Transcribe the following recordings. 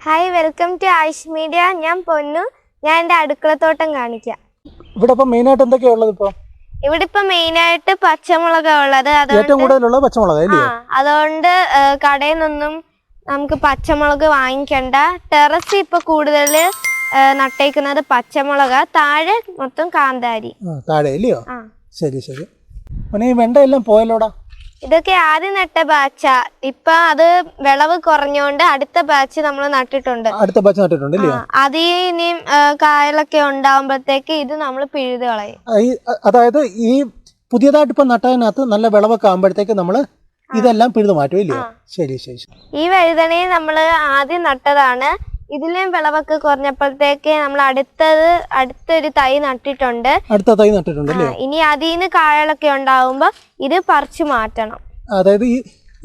Hi welcome to Ayush media ഞാൻ പൊന്നു. ഞാൻ എന്റെ അടുക്കളത്തോട്ടം കാണിക്കാം. ഇവിടെ ഇപ്പം മെയിനായിട്ട് എന്തൊക്കെയാ ഉള്ളത് ഇപ്പൊ? ഇവിടെ ഇപ്പൊ മെയിൻ ആയിട്ട് പച്ചമുളകാ ഉള്ളത്. ഏറ്റവും അതുകൊണ്ട് കൂടുതലുള്ളത് പച്ചമുളക് ആ അല്ലേ അതുകൊണ്ട് ഏ, കടയിൽ നിന്നും നമുക്ക് പച്ചമുളക് വാങ്ങിക്കണ്ട. ടെറസ് ഇപ്പൊ കൂടുതൽ നട്ടേക്കുന്നത് പച്ചമുളക. താഴെ മൊത്തം കാന്താരി. ആ താഴെ ഇല്ലയോ? ആ. ശരി ശരി. പിന്നെ ഈ വെണ്ടയെല്ലാം പോയല്ലോടാ? ഇതൊക്കെ ആദ്യം നട്ട ബാച്ച ഇപ്പൊ അത് വിളവ് കുറഞ്ഞോണ്ട് അടുത്ത ബാച്ച് നമ്മൾ നട്ടിട്ടുണ്ട്. അടുത്ത ബാച്ച് നട്ടിട്ടുണ്ട് അതിൽ ഇനിയും കായലൊക്കെ ഉണ്ടാവുമ്പോഴത്തേക്ക് ഇത് നമ്മൾ പിഴുത് കളയും. അതായത് ഈ പുതിയതായിട്ട് ഇപ്പൊ നട്ടതിനകത്ത് നല്ല വിളവൊക്കെ ആകുമ്പോഴത്തേക്ക് നമ്മൾ ഇതെല്ലാം പിഴുതു മാറ്റും ഇല്ലയോ ശരി ശരി ശരി. ഈ വഴുതനയും നമ്മൾ ആദ്യം നട്ടതാണ്. ഇതിലും വിളവൊക്കെ കുറഞ്ഞപ്പോഴത്തേക്ക് നമ്മൾ അടുത്തത് അടുത്തൊരു തൈ നട്ടിട്ടുണ്ട്. അടുത്ത തൈ നട്ടിട്ടുണ്ട് അല്ലേ? ഇനി അതിൽ നിന്ന് കായലൊക്കെ ഉണ്ടാവുമ്പോ ഇത് പറിച്ചു മാറ്റണം. അതായത് ഈ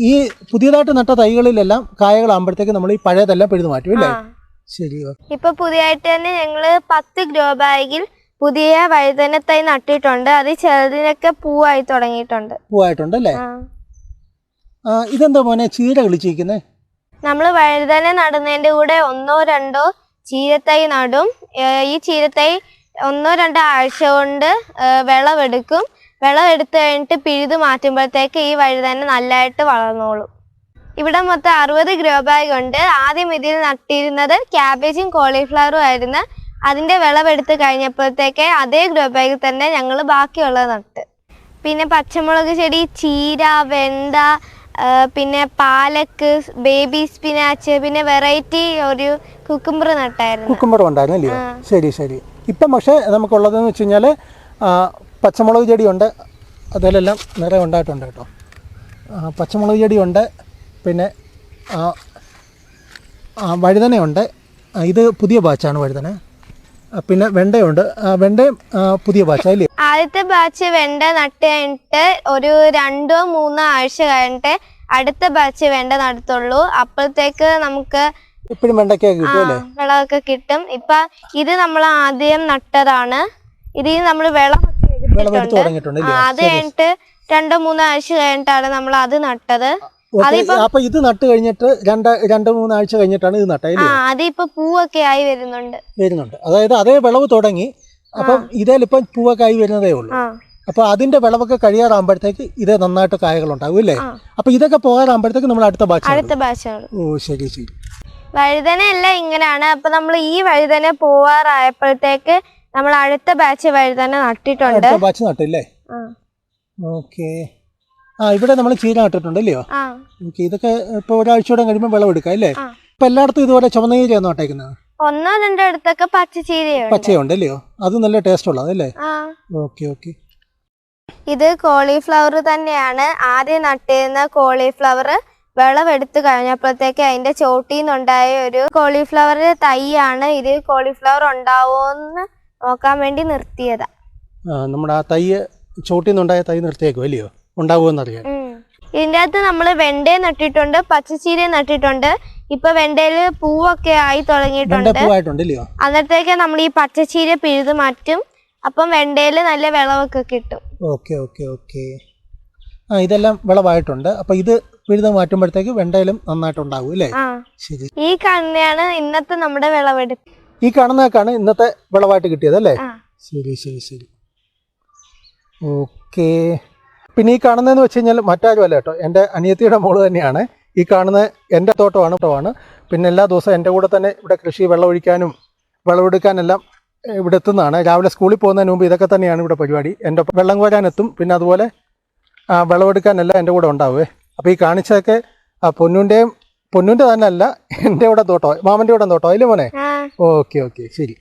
ഈ പുതിയതായിട്ട് നട്ട തൈകളിലെല്ലാം കായകളാകുമ്പോഴത്തേക്ക് നമ്മൾ ഈ പഴയതെല്ലാം പിഴുതു മാറ്റും അല്ലേ. ശരി ഇപ്പൊ പുതിയതായിട്ട് തന്നെ ഞങ്ങൾ പത്ത് ഗ്രോ ബാഗിൽ പുതിയ വഴുതന തൈ നട്ടിട്ടുണ്ട്. അത് ചെറുതിനൊക്കെ പൂവായി തുടങ്ങിയിട്ടുണ്ട്. പൂവായിട്ടുണ്ട് അല്ലേ? ഇതെന്താ മോനെ? ചീര കളിച്ചിരിക്കുന്നത് നമ്മൾ വഴുതന നടുന്നതിന്റെ കൂടെ ഒന്നോ രണ്ടോ ചീരത്തൈ നടും. ഈ ചീരത്തൈ ഒന്നോ രണ്ടോ ആഴ്ച കൊണ്ട് വിളവെടുക്കും. വിളവെടുത്ത് കഴിഞ്ഞിട്ട് പിഴുത് മാറ്റുമ്പോഴത്തേക്ക് ഈ വഴുതന നല്ലതായിട്ട് വളർന്നോളും. ഇവിടെ മൊത്തം അറുപത് ഗ്രോ ബാഗ് ഉണ്ട്. ആദ്യം ഇതിൽ നട്ടിരുന്നത് ക്യാബേജും കോളിഫ്ലവറും ആയിരുന്നു. അതിന്റെ വിളവെടുത്ത് കഴിഞ്ഞപ്പോഴത്തേക്ക് അതേ ഗ്രോ ബാഗിൽ തന്നെ ഞങ്ങൾ ബാക്കിയുള്ളത് നട്ട്. പിന്നെ പച്ചമുളക് ചെടി ചീര വെണ്ട പിന്നെ പാലക്ക് ബേബി സ്പിനാച്ച് പിന്നെ വെറൈറ്റി ഒരു കുക്കുംബർ നട്ടായിരുന്നു. കുക്കുമ്പർ ഉണ്ടായിരുന്നു അല്ലയോ. ശരി ശരി. ഇപ്പം പക്ഷേ നമുക്കുള്ളതെന്ന് വെച്ച് കഴിഞ്ഞാൽ പച്ചമുളക് ചെടിയുണ്ട്. അതിലെല്ലാം നിറയെ ഉണ്ടായിട്ടുണ്ട് കേട്ടോ. പച്ചമുളക് ചെടിയുണ്ട്. പിന്നെ ആ, ആ, വഴുതനയുണ്ട്. ഇത് പുതിയ ബാച്ചാണ് വഴുതന. പിന്നെ വെണ്ടയുണ്ട്. വെണ്ടയും പുതിയ ബാച്ചാണ് ഇല്ലേ ആദ്യത്തെ ബാച്ച് വെണ്ട നട്ട് കഴിഞ്ഞിട്ട് ഒരു രണ്ടോ മൂന്നോ ആഴ്ച കഴിഞ്ഞിട്ട് അടുത്ത ബാച്ച് വെണ്ട നടത്തുള്ളൂ. അപ്പോഴത്തേക്ക് നമുക്ക് ഇപ്പോഴും കിട്ടും വിളവൊക്കെ കിട്ടും. ഇപ്പൊ ഇത് നമ്മൾ ആദ്യം നട്ടതാണ്. ഇതിൽ നമ്മൾ അല്ലേ അത് കഴിഞ്ഞിട്ട് രണ്ടോ മൂന്നോ ആഴ്ച കഴിഞ്ഞിട്ടാണ് നമ്മൾ അത് നട്ടത്. അപ്പൊ ഇത് നട്ട് കഴിഞ്ഞിട്ട് രണ്ട് രണ്ട് മൂന്നാഴ്ച കഴിഞ്ഞിട്ടാണ് ഇത് നട്ടത് അതിപ്പോ പൂവൊക്കെ ആയി വരുന്നുണ്ട്. വരുന്നുണ്ട്. അതായത് അതേ വിളവ് തുടങ്ങി. അപ്പം ഇതേലിപ്പം പൂവ കായ് വരുന്നതേ ഉള്ളൂ. അപ്പൊ അതിന്റെ വിളവൊക്കെ കഴിയാറാകുമ്പോഴത്തേക്ക് ഇത് നന്നായിട്ട് കായകൾ ഉണ്ടാവും അല്ലേ. അപ്പൊ ഇതൊക്കെ പോകാറാകുമ്പോഴത്തേക്ക് നമ്മൾ അടുത്ത ബാച്ച് അടുത്ത ഭാഷ ഓ ശരി ശരി. എല്ലാം ഇങ്ങനെയാണ്. അപ്പൊ നമ്മൾ ഈ വഴുതന പോവാറായപ്പോഴത്തേക്ക് നമ്മൾ അടുത്ത ബാച്ച് വഴുതന നട്ടിട്ടുണ്ട്. അടുത്ത ബാച്ച് നട്ടില്ലേ? ആ. ഓക്കെ. ആ ഇവിടെ നമ്മൾ ചീര നട്ടിട്ടുണ്ട് അല്ലയോ ഓക്കെ ഇതൊക്കെ ഇപ്പൊ ഒരാഴ്ചയോടെ കഴിയുമ്പോൾ വിളവെടുക്കാം അല്ലേ. ഇപ്പൊ എല്ലായിടത്തും ഇതുപോലെ ചുമന്ന ചീരയാണ് നട്ടേക്കുന്നത്? ഒന്നോ രണ്ടോ അടുത്തൊക്കെ പച്ചച്ചീരയുണ്ട് പച്ചയുണ്ട് അല്ലയോ? അത് നല്ല ടേസ്റ്റ് ഉള്ളത് അല്ലേ? ആ. ഓക്കെ ഓക്കെ ഇത് കോളിഫ്ലവർ തന്നെയാണ്. ആദ്യം നട്ടിരുന്ന കോളിഫ്ലവർ വിളവെടുത്ത് കഴിഞ്ഞപ്പോഴത്തേക്ക് അതിന്റെ ചോട്ടിൽ നിന്നുണ്ടായ ഒരു കോളിഫ്ലവർ തൈയാണ്. ഇത് കോളിഫ്ലവർ ഉണ്ടാവോന്ന് നോക്കാൻ വേണ്ടി നിർത്തിയതാ. നമ്മുടെ ആ തൈ ചോട്ടിൽ നിന്നുണ്ടായ തൈ നിർത്തിയേക്കും അല്ലയോ? ഉണ്ടാവുമെന്നറിയാൻ എന്നറിയാം ഇതിന്റെ അകത്ത് നമ്മൾ വെണ്ടയും നട്ടിട്ടുണ്ട് പച്ചച്ചീരയും നട്ടിട്ടുണ്ട്. ഇപ്പൊ വെണ്ടയിൽ പൂവൊക്കെ ആയി തുടങ്ങിയിട്ടുണ്ട്. അന്നത്തേക്ക് നമ്മൾ ഈ പച്ചച്ചീര പിഴുത് മാറ്റും. അപ്പം വെണ്ടയിൽ നല്ല വിളവൊക്കെ കിട്ടും. Okay okay okay. ആ ഇതെല്ലാം വിളവായിട്ടുണ്ട്. അപ്പൊ ഇത് പിഴുത് മാറ്റുമ്പോഴത്തേക്ക് വെണ്ടയിലും നന്നായിട്ടുണ്ടാവും അല്ലേ? ശരി. ഈ കണ്ണിയാണ് ഇന്നത്തെ നമ്മുടെ വിളവെടുപ്പ്. ഈ കാണുന്നതൊക്കെയാണ് ഇന്നത്തെ വിളവായിട്ട് കിട്ടിയത് അല്ലേ? ശരി ശരി ശരി. ഓക്കേ. പിന്നെ ഈ കാണുന്നതെന്ന് വെച്ച് കഴിഞ്ഞാൽ മറ്റാരും അല്ല കേട്ടോ. എന്റെ അനിയത്തിയുടെ മോൾ തന്നെയാണ്. ഈ കാണുന്ന എന്റെ തോട്ടമാണ് തോട്ടമാണ്. പിന്നെ എല്ലാ ദിവസവും എന്റെ കൂടെ തന്നെ ഇവിടെ കൃഷി വെള്ളമൊഴിക്കാനും വിളവെടുക്കാനെല്ലാം ഇവിടെ എത്തുന്നതാണ്. രാവിലെ സ്കൂളിൽ പോകുന്നതിന് മുമ്പ് ഇതൊക്കെ തന്നെയാണ് ഇവിടെ പരിപാടി. എന്റെ ഒപ്പം വെള്ളം കോരാനെത്തും പിന്നെ അതുപോലെ ആ, വിളവെടുക്കാനെല്ലാം എന്റെ കൂടെ ഉണ്ടാവുമേ അപ്പോൾ ഈ കാണിച്ചതൊക്കെ ആ പൊന്നുന്റെയും പൊന്നുന്റെ തന്നെ അല്ല എന്റെ കൂടെ തോട്ടോ മാമന്റെ കൂടെ തോട്ടോ അതിലെ മോനെ? ഓക്കെ ഓക്കെ ശരി.